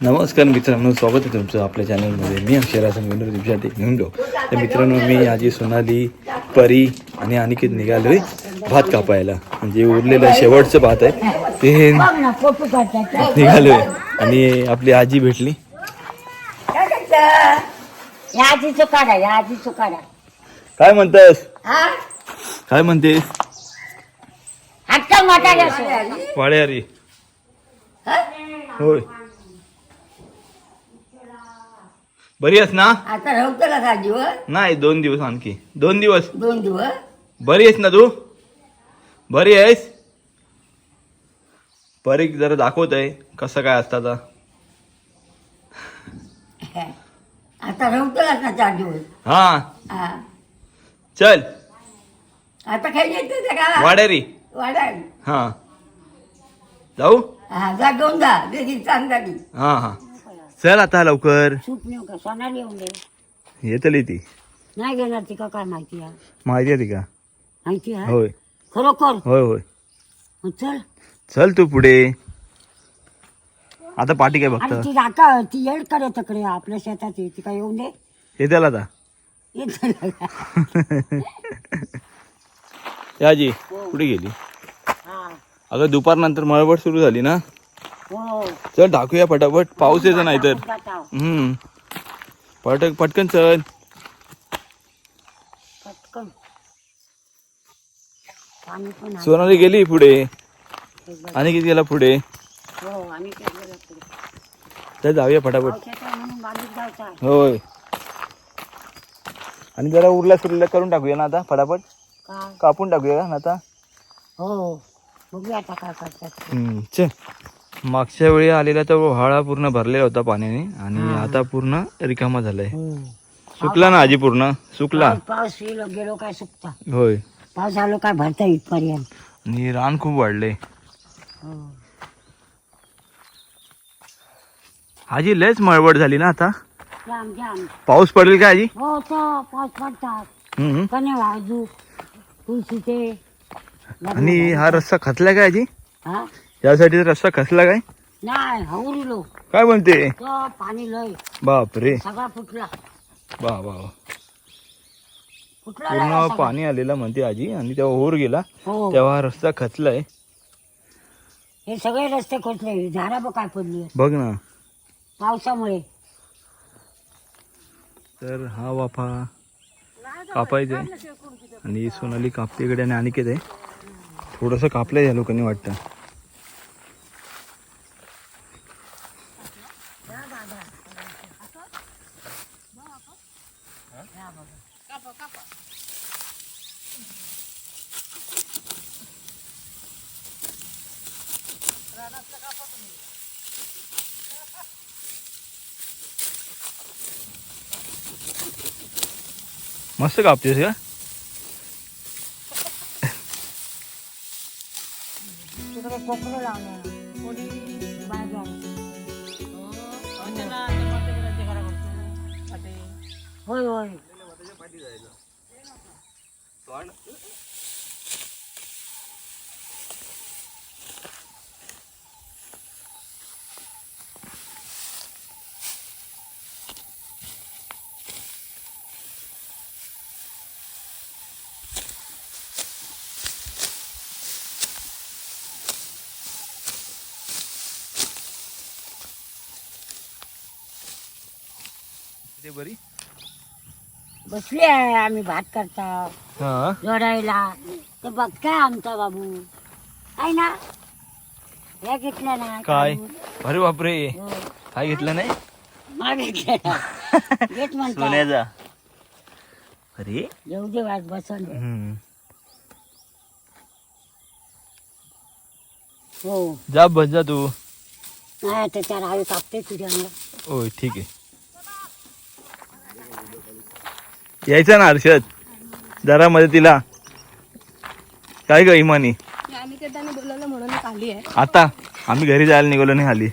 नमस्कार मित्रांनो स्वागत आहे तुमचं आपल्या चॅनलमध्ये मी अक्षरासन विनोद दिवसाठी घेऊन गो तर मित्रांनो मी आजी सोनाली परी आणि अनिकेत निघालोय भात कापायला. म्हणजे उरलेलं शेवटचं भात आहे. ते बघ ना फोटो काढतात निघालोय. आणि आपली आजी भेटली. काय म्हणतास काय म्हणतेस हट्टा माटायला वाडे अरे होय. बरी आहेस ना? आता राहतं का दिवस? नाही दोन दिवस आणखी. दोन दिवस? दोन दिवस? बरी आहेस ना तू? बरी आहेस? परीक जरा दाखवत आहे कसं काय असतं आता. आता राहतं ना चार दिवस? हा. हा. चल. आता काही येते का वाड्यारी वाडा हा. जाऊ? हा जा चांगली हा हा. चल आता लवकर. सूप नेऊ का? सोनाली येऊन दे येतली ती नाही घेणार ती का? काय माहिती आहे? माहिती आहे ती का? माहिती आहे? होय. खरोखर? होय होय. मग चल. चल तू पुढे. आता पाठी काय आणि बघत? ती राका ती येड करे तकडे आपल्या शेतात आहे. ती काय येऊन दे. येते आता. येत याजी कुठे गेली? हा. अगं दुपारनंतर मळबट सुरू झाली ना? चल टाकूया फटाफट पाऊस येतो नाही तर हम्म. पटक पटकन चल. सोनाली गेली पुढे. आणि किती गेला पुढे? हो. तर जाऊया फटाफट. होय. आणि जरा उरला सुरला करून टाकूया ना आता फटाफट कापून टाकूया ना आता? हो. बघूया आता काय करतात मागच्या वेळी आलेला तो व्हाळा पूर्ण भरलेला होता पाण्याने आणि आता पूर्ण रिकामा झालाय. सुकला ना आजी पूर्ण? सुकला? पाऊस- गेलो काय सुकता? होय. पाऊस आलो काय भरता इथपर्यंत? आणि रान खूप वाढले हो. आजी लयच मळवड झाली ना आता? जाम जाम. पाऊस पडेल का आजी? हो तर पाऊस पडतात. हम्म. कने वाजू तुळशीचे आणि हा रस्ता खचला काय आजी? हा? यासाठी रस्ता खचला काय? नाही हवरीलो काय म्हणते? तो पाणी लय. बापरे. सगळा फुटला. लय पूर्ण सगळा. पाणी आलेला म्हणते आजी. आणि तेव्हा ओर गेला. हो. तेव्हा हा रस्ता खचलाय. हे सगळे रस्ते खोचले. झाडा बघ काय पडली. बघ ना. पावसामुळे. तर हा वाफा कापायचा आहे. आणि सोनाली कापते इकडे आणि अनिकेत आहे. थोडंसं कापलंय या लोकांनी वाटतं. मस्त कापतेस का तिकडे कोकरं लावलं कोणी बाजार होय होय ते बरी? बसले आहे आम्ही भात करता हा. जोडायला. तर बघ काय आमचा बाबू. आहे ना? या घेतल्या ना काय? अरे बापरे. हो. काय घेतलं नाही? माग घेतल्या घेत म्हणता. सोन्याचा. अरे? येऊ दे वाट बसन. हम्म. हो. जा बस जा तू. नाही आता त्या रावी कापते तुझ्या अंगात. ठीक आहे. यायचा ना हर्षद? जरा मदतीला. काय ग इमानी? आहे. आता? आम्ही घरी जायला निघालो नाही खाली.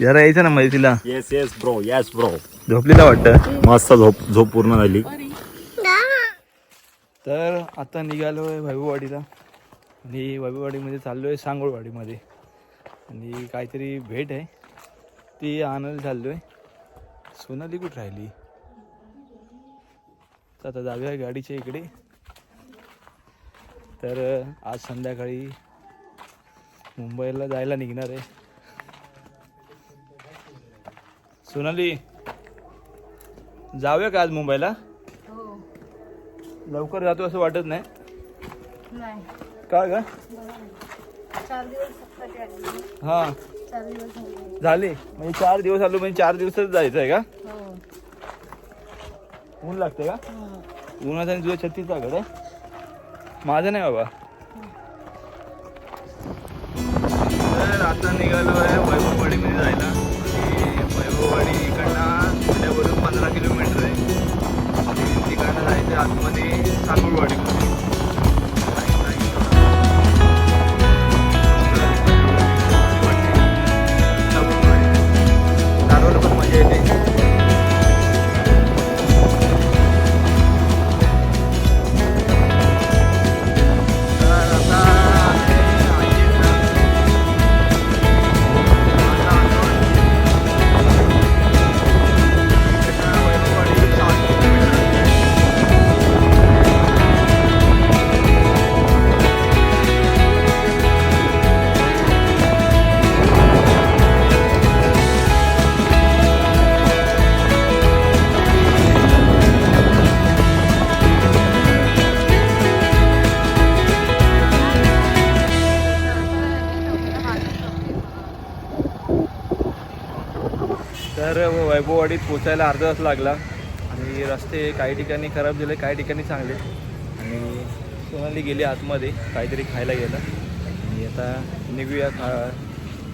जरा यायचं ना मदतीला. Yes yes bro yes bro झोपलेला वाटतं? मस्त झोप झोप पूर्ण झाली. तर आता निघालो आहे वैभववाडीला. आणि वैभववाडीमध्ये चाललो आहे सांगोळवाडीमध्ये. आणि काहीतरी भेट आहे. ती आणायला चाललोय. सोनाली कुठं राहिली? तर आता जाऊया गाडीच्या इकडे. तर आज संध्याकाळी मुंबईला जायला निघणार आहे. सोनाली जाऊया का आज मुंबईला? हो. लवकर जातो असं वाटत नाही. का ग. हा. झाले. म्हणजे चार दिवस आलो म्हणजे चार दिवसच जायचं आहे का? ऊन लागते का हो. उन्हाचा आणि तुझ्या छत्तीस लागत आहे माझं नाही बाबा वैभववाडीत पोचायला अर्धा तास लागला. आणि रस्ते काही ठिकाणी खराब झाले काही ठिकाणी चांगले. आणि सोनाली गेली आतमध्ये काहीतरी खायला गेलं. आणि आता निघूया खा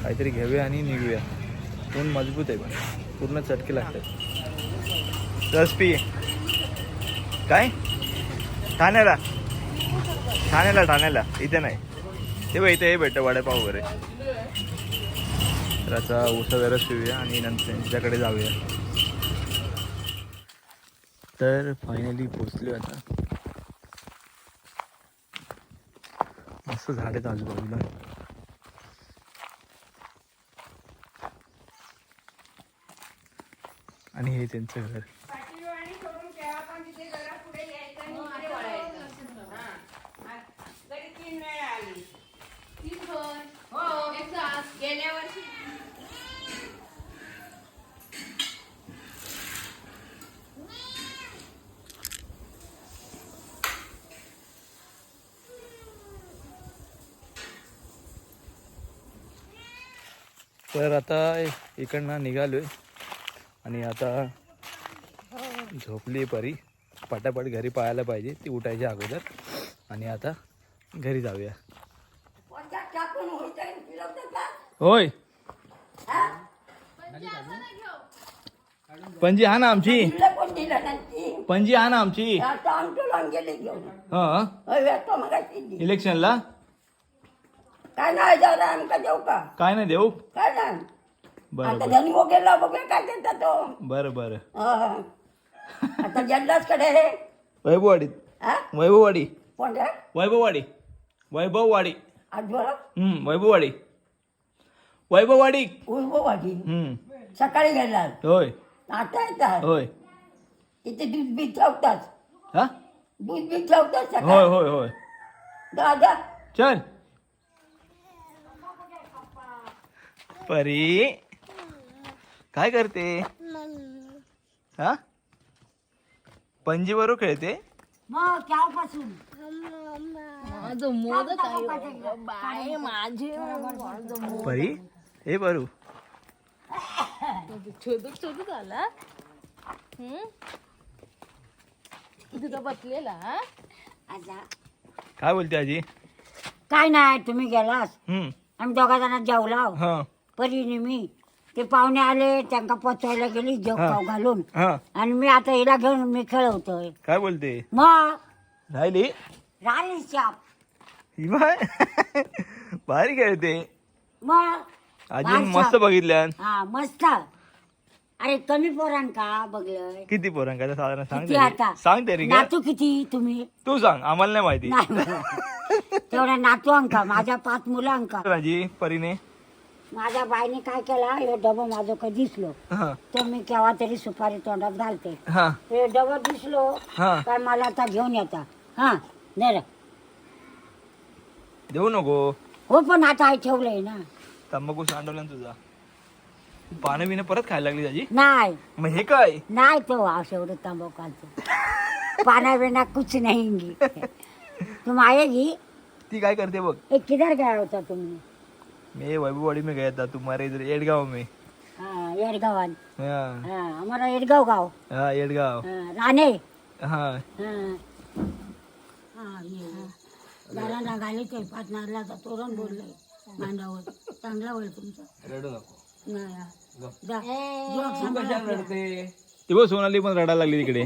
काहीतरी घेऊया आणि निघूया. ऊन मजबूत आहे पण पूर्ण चटके लागतात. रस पी काय? ठाण्याला. ठाण्याला ठाण्याला. इथे नाही. ते बघ इथे हे भेटतं वडापाव वगैरे तर आता उसा रस पिऊया आणि नंतर त्यांच्याकडे जाऊया. तर फायनली पोचलो आता. मस्त झाड आहेत आजूबाजूला. आणि हे त्यांचं घर. तर आता इकडनं निघालोय. आणि आता झोपली परी. पटापट घरी पाहायला पाहिजे. ती उठायच्या अगोदर. आणि आता घरी जाऊया. होय. पणजी हा ना आमची. पणजी हा ना आमची. हा. इलेक्शनला? काय नाही जरा आमका देऊ का? काय नाही देऊ? काय नाही. बरं आता बरं. जन्म गेला बघूया काय तो? बरं बरं. हा. आता जल्लाच कडे हे वैभववाडीत हा? वैभववाडी. कोण रे? वैभववाडी. वैभववाडी. हम्म वैभववाडी. वैभववाडी. उर्ववाडी हम्म. सकाळी गेला होय. आता येतात. होय. तिथे दूध बी ठेवतात. हा? दूध बी ठेवतात होय सकाळी होय होय. दादा. चल. परी. काय करते? हा? पणजी बरोबर खेळते? मग केव्हापासून माझं मोदक आहे. बाय माझे. माझं परी हे बरू. छोदक छोदक आला तिथं बसलेला हा? आता काय बोलते आजी? काय नाही तुम्ही गेलास? हम्म. आम्ही दोघा जणांना जेवलाव हा. परीने मी. ते पाहुणे आले त्यांना पोचवायला गेली हा. खाऊ घालून. हा. आणि मी आता हिला घेऊन मी खेळवतोय. काय बोलते? मग राहिली? राहिली ही बाय. भारी खेळते. मग. मस्त बघितल्या हा मस्त. अरे कमी पोरां का बघलं किती पोरांका साधारण सांग किती तरी. आता? सांग तरी का नातू किती तुम्ही? तू सांग आम्हाला नाही माहिती. नाही. तेवढ्या नातू अंका माझ्या पाच मुलं अंका. माझी परीने. माझ्या बाईने काय केला हे डबं माझं कधी दिसलो. हा. तर मी केव्हा तरी सुपारी तोंडात घालते. हा. हे डबं दिसलो हा. काय मला आता घेऊन येता? हा नाही रे देऊ नको. हो पण आता आई ठेवलंय ना. तंबाखू सांडवला ना तुझा. पानं बिनं परत खायला लागली त्याची नाही. मग हे काय? नाही तो असं एवढं तंबाखू पाना बिना कुछ नहीं गी तुम आएगी ती काय करते बघ. ए किधर गया होता तुम्ही मैं वैभववाड़ी में गया था तुम्हारे इधर एडगांव में. हाँ येडगावात हाँ. हाँ हमारा येडगाव गाव. हाँ एडगांव. हाँ, हाँ. हाँ. हाँ, हाँ. ते पाटणारला तर तोरण बोलले मांडावर. चांगला होईल तुमचा. रडू नको. नाही हा. जा. जोक सांभाळा आपला. ती बघ सोनाली पण रडायला लागली तिकडे.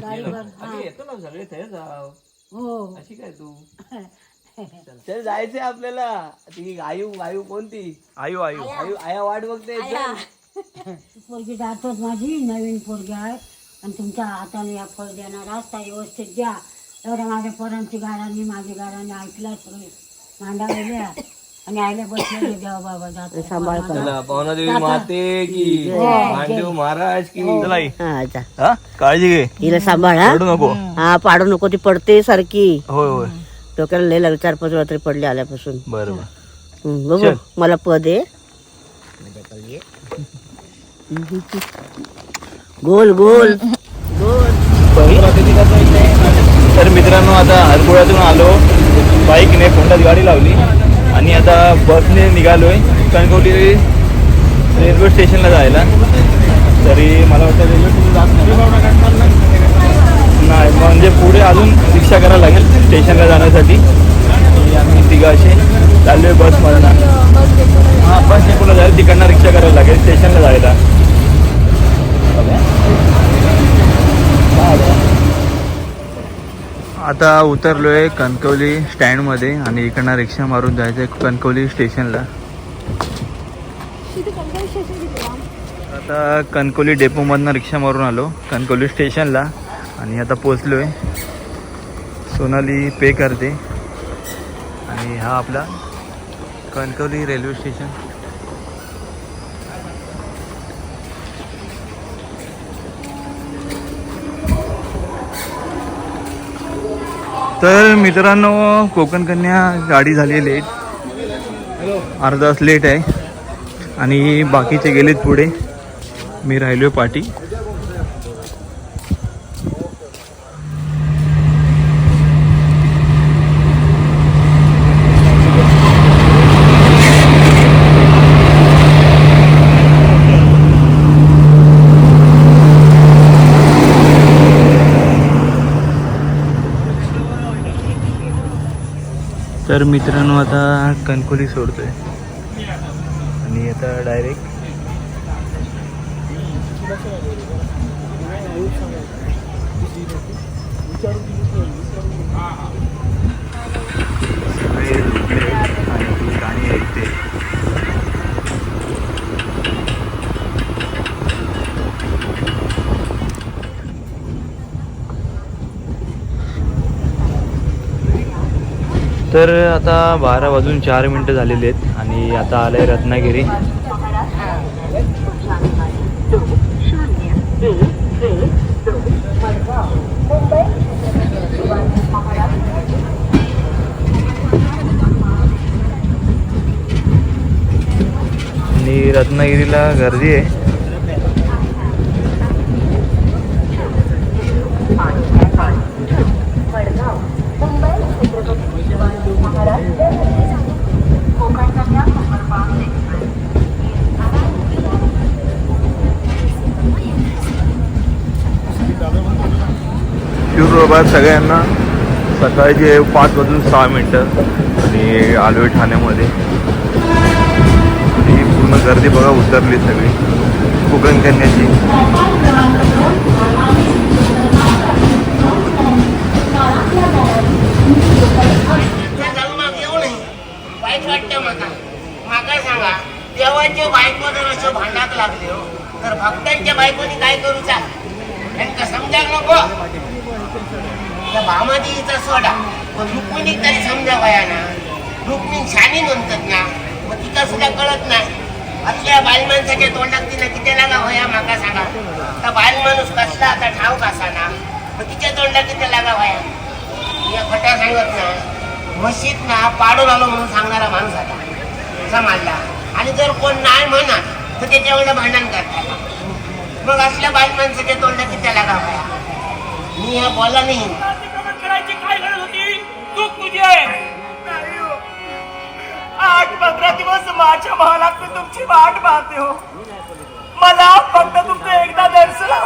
गाडीवर हा. येतो ना सगळे तयार जाव. हो. अशी काय तू? चल जायचंय आपल्याला. ती आयु आयु कोणती? आयु आयु. आयु. आया वाट बघते. पोरगी जातोच माझी नवीन पोरगी आहे. आणि तुमच्या हाताने या फळ देणार रस्ता व्यवस्थित द्या. एवढ्या माझ्या पोरांची गाड्यांनी माझी गाड्यांनी ऐकल्या सगळे मांडा गेल्या आणि आयला बसलेले देवा बाबा जातो सांभाळ पवना देवी माते की. भांडू महाराज की. चला आई. हा जा. हा काळजी घे. हिला सांभाळ हा. रडू नको. हा पाडू नको. ती पडते सारखी. होय होय. डोक्याला लय लागले चार पाच वेळा तरी पडली आल्यापासून. बरं बरं हम्म, बघू चल. मला पद आहे. गोल गोल. तर मित्रांनो आता हरपुळ्यातून आलो. बाईकने फोंडात गाडी लावली. आणि आता बसने निघालोय. कणकवली रेल्वे स्टेशनला जायला. तरी मला वाटतं रेल्वे स्टेशन जात नाही. नाही. म्हणजे पुढे अजून रिक्षा करायला लागेल स्टेशनला जाण्यासाठी. आम्ही तिघं असे चाललोय बसमधनं. हां बस डेपोला जायला तिकडनं रिक्षा करायला लागेल. स्टेशनला जायला. आता उतरलोय कणकवली स्टँडमध्ये आणि इकडनं रिक्षा मारून जायचं आहे कणकवली स्टेशनला. आता कणकवली डेपोमधनं रिक्षा मारून आलो. कणकवली स्टेशनला. आणि आता पोचलो आहे सोनाली पे करते. आणि हा आपला कणकवली रेल्वे स्टेशन तर मित्रांनो कोकण कन्या गाडी झाली लेट अर्धा तास लेट आहे. आणि बाकीचे गेलेत पुढे. मी राहिलो पाठी तर मित्रांनो आता कणकोली आहे आणि आता डायरेक्ट आणि गाणी ऐकते तर आता बारा वाजून चार मिनटं झालेली आहेत आणि आता आलंय रत्नागिरी. आणि रत्नागिरीला गर्दी आहे. धन्यवाद सगळ्यांना. सकाळचे पाच वाजून सहा मिनटं. आणि आलोय ठाण्यामध्ये. ही पूर्ण गर्दी बघा उतरली सगळी. कोकण कन्याची वाईट वाटतं मला सांगा असं भांडाक लागले हो, तर भक्तांच्या बायकोनी काय करूचा त्यांना समजाक नको. त्या भामादीचा सोडा. पण रुक्मिणीक तरी समजावया ना रुक्मिणी शानी म्हणतात ना मग तिचा तिका सुद्धा कळत नाही. असल्या बालमानसाच्या तोंडात तिला किती लागा होया माका सांगा. तर बाल माणूस कसला आता ठाव कसा ना मग तिच्या तोंडात किती लागा होया? या खोट्या सांगत ना मशीद ना पाडून आलो म्हणून सांगणारा माणूस आता. समाजला आणि जर कोण नाही म्हणा तर त्याच्यावर भांडण करतात मग असल्या बालमानसाच्या तोंडात किती लागा होया? मी हे बोला नाही. अतिक्रमण करायची काय गरज होती? तू तुझी आहे. आठ पंधरा दिवस माझ्या महालात मी तुमची वाट पाहते हो. मला फक्त तुमचं एकदा दर्शन हवं.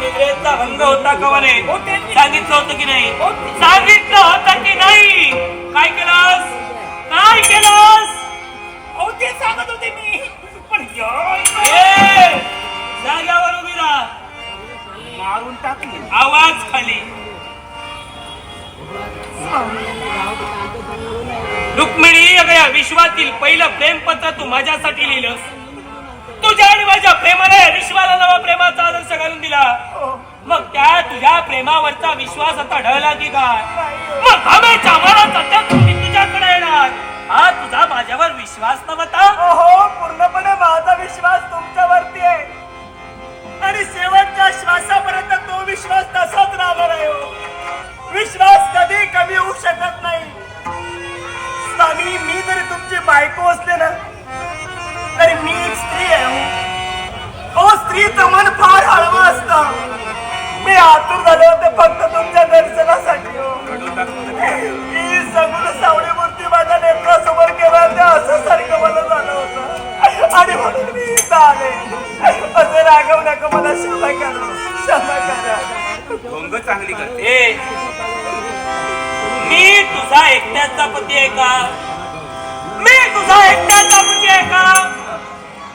निद्रेचा भंग होता का नाही सांगितलं होतं की नाही? सांगितलं होतं की नाही. काय केलंस? काय केलंस? ते सांगत होते मी. पण जाग्यावर उभी राहा. मारून टाकली. आवाज खाली. रुक्मिणी अगं या विश्वातील पहिलं प्रेमपत्र तू माझ्यासाठी लिहिलंस. तुझ्या आणि माझ्या प्रेमाने विश्वाला नवा प्रेमाचा आदर्श घालून दिला. मग त्या तुझ्या प्रेमावरचा विश्वास आता ढळला की काय? मग हमेच्या मनात आता मी तुझ्याकडे येणार. हा तुझा माझ्यावर विश्वास नव्हता? हो पूर्णपणे माझा विश्वास तुमच्यावरती आहे. आणि शेवटच्या श्वासापर्यंत तो विश्वास तसाच राहणार आहे हो. विश्वास कधी कमी होऊ शकत नाही. स्वामी मी जरी तुमची बायको असले ना तरी मी एक स्त्री आहे. हो. स्त्रीचं मन फार हळवं असतं. मी आतुर झाले होते फक्त तुमच्या दर्शनासाठी. हो ही सगळं सावळी मूर्ती माझ्या नेत्रासमोर केला ते असं सारखं मला झालं होतं. आणि म्हणून मी इथं आले. असं रागव नका मला क्षमा करा. क्षमा करा. भोंग चांगली करते. मी तुझा एकट्याचा पती आहे का? मी तुझा एकट्याचा आहे का?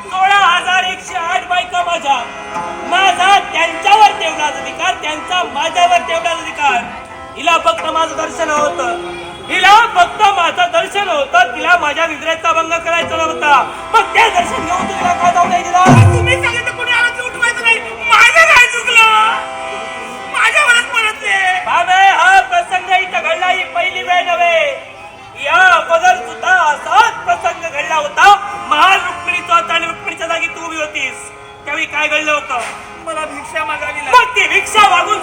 सोळा हजार एकशे आठ बायका माझ्या. माझा त्यांच्यावर तेवढाच अधिकार त्यांचा माझ्यावर तेवढाच अधिकार. हिला फक्त माझं दर्शन होतं. हिला फक्त माझं दर्शन होतं. तिला माझ्या निद्रेचा भंग करायचा नव्हता. मग ते दर्शन घेऊन तिला काय जाऊ नाही दिला? तुम्ही सांगितलं कोणी आवाज उठवायचं नाही. माझं काय चुकलं? माझ्यावरच परतले बाबे हा प्रसंग इथं घडला ही पहिली वेळ नव्हे. या अगोदर सुद्धा असाच प्रसंग घडला होता. महान रुक्मिणीचा होता आणि रुक्मिणीच्या जागी तू उभी होतीस. त्यावेळी काय घडलं होतं? मला भिक्षा मागावी मग ती भिक्षा मागून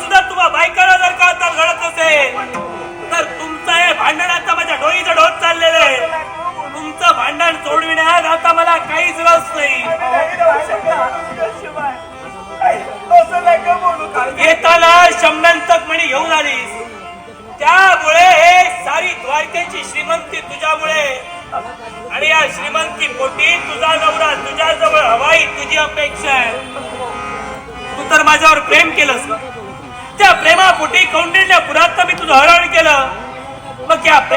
माझ्यावर प्रेम केलंस का? त्या प्रेमापोटी कौंडिण्य पुरात मी तुझं हरण केलं. मग या प्रेम